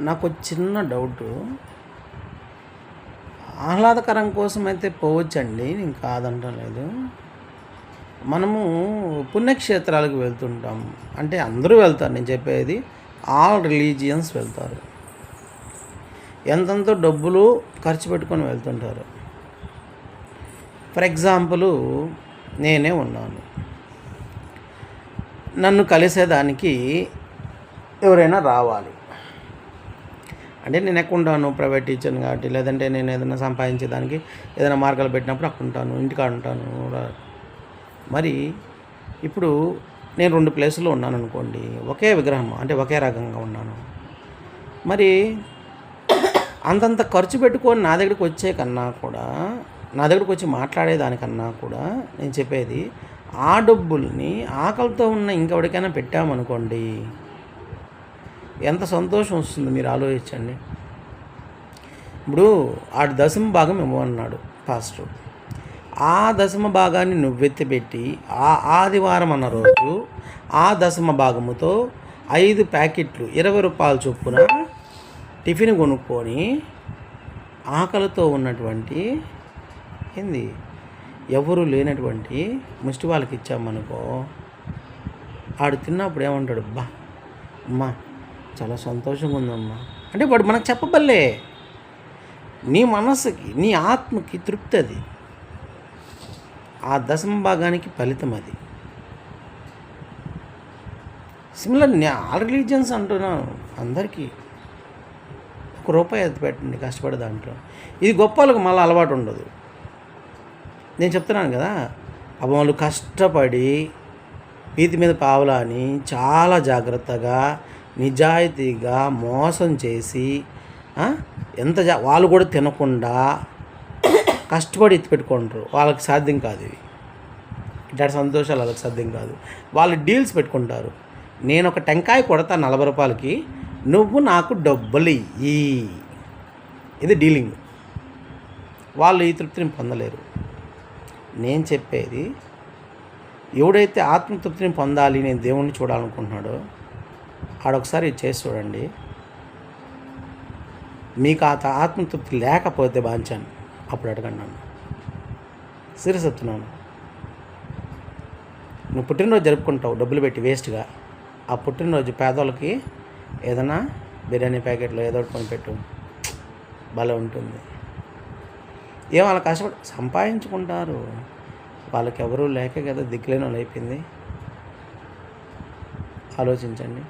నాకు చిన్న డౌటు. ఆహ్లాదకరం కోసం అయితే పోవచ్చండి నేను కాదంటలేదు మనము పుణ్యక్షేత్రాలకు వెళ్తుంటాం. అంటే అందరూ వెళ్తారు నేను చెప్పేది ఆల్ రిలీజియన్స్ వెళ్తారు. ఎంతెంతో డబ్బులు ఖర్చు పెట్టుకొని వెళ్తుంటారు. ఫర్ ఎగ్జాంపుల్ నేనే ఉన్నాను. నన్ను కలిసేదానికి ఎవరైనా రావాలి. అంటే నేను ఎక్కుంటాను ప్రైవేట్ టీచర్ని కాబట్టి లేదంటే నేను ఏదైనా సంపాదించేదానికి ఏదైనా మార్గాలు పెట్టినప్పుడు అక్కడ ఉంటాను ఇంటికాడ ఉంటాను మరి ఇప్పుడు నేను రెండు ప్లేసుల్లో ఉన్నాను అనుకోండి ఒకే విగ్రహం అంటే ఒకే రకంగా ఉన్నాను. మరి అంతంత ఖర్చు పెట్టుకొని నా దగ్గరికి వచ్చే కన్నా కూడా నా దగ్గరికి వచ్చి మాట్లాడేదానికన్నా కూడా నేను చెప్పేది ఆ డబ్బుల్ని ఆకలితో ఉన్న ఇంకెవరికైనా పెట్టామనుకోండి ఎంత సంతోషం వస్తుంది మీరు ఆలోచించండి. ఇప్పుడు ఆడు దశమ భాగం ఇవ్వమన్నాడు పాస్టర్. ఆ దశమ భాగాన్ని నువ్వెత్తిపెట్టి ఆ ఆదివారం అన్న రోజు ఆ దశమ భాగముతో ఐదు ప్యాకెట్లు ఇరవై రూపాయల చొప్పున టిఫిన్ కొనుక్కొని ఆకలితో ఉన్నటువంటి ఏంది? ఎవరు లేనటువంటి ముష్టి వాళ్ళకి ఇచ్చామనుకో ఆడు తిన్నప్పుడు ఏమంటాడు బా అమ్మా చాలా సంతోషంగా ఉందమ్మా అంటే వాడు మనకు చెప్పబల్లే. నీ మనసుకి నీ ఆత్మకి తృప్తి అది. ఆ దశమ భాగానికి ఫలితం అది. సిమిలర్ ఆల్ రిలీజియన్స్ అంటున్నాను అందరికీ ఒక రూపాయి ఎత్తి పెట్టండి కష్టపడి దాంట్లో. ఇది గొప్పలకు మళ్ళీ అలవాటు ఉండదు. నేను చెప్తున్నాను కదా అప్పుడు వాళ్ళు కష్టపడి వీటి మీద పావలా అని చాలా జాగ్రత్తగా నిజాయితీగా మోసం చేసి ఎంత జా వాళ్ళు కూడా తినకుండా కష్టపడి ఎత్తి పెట్టుకుంటారు. వాళ్ళకి సాధ్యం కాదు ఇవి. ఇట్లాంటి సంతోషాలు వాళ్ళకి సాధ్యం కాదు. వాళ్ళు డీల్స్ పెట్టుకుంటారు. నేను ఒక టెంకాయ కొడతా నలభై రూపాయలకి నువ్వు నాకు డబ్బులు ఇయ్యి. ఇది డీలింగ్. వాళ్ళు ఈ తృప్తిని పొందలేరు. నేను చెప్పేది ఎవడైతే ఆత్మతృప్తిని పొందాలి నేను దేవుణ్ణి చూడాలనుకుంటున్నాడో ఆడొకసారి చేసి చూడండి. మీకు ఆ ఆత్మతృప్తి లేకపోతే బాంచాను. అప్పుడు అడగండి నన్ను. సీరియస్ చెప్తున్నాను. నువ్వు పుట్టినరోజు జరుపుకుంటావు డబ్బులు పెట్టి వేస్ట్గా. ఆ పుట్టినరోజు పేదోళ్ళకి ఏదైనా బిర్యానీ ప్యాకెట్లో ఏదో ఒకటి కొనిపెట్టు భలే ఉంటుంది. ఏం వాళ్ళ కష్టపడి సంపాదించుకుంటారు. వాళ్ళకి ఎవరూ లేక కదా దిక్కులేని వాళ్ళు అయిపోయింది. ఆలోచించండి.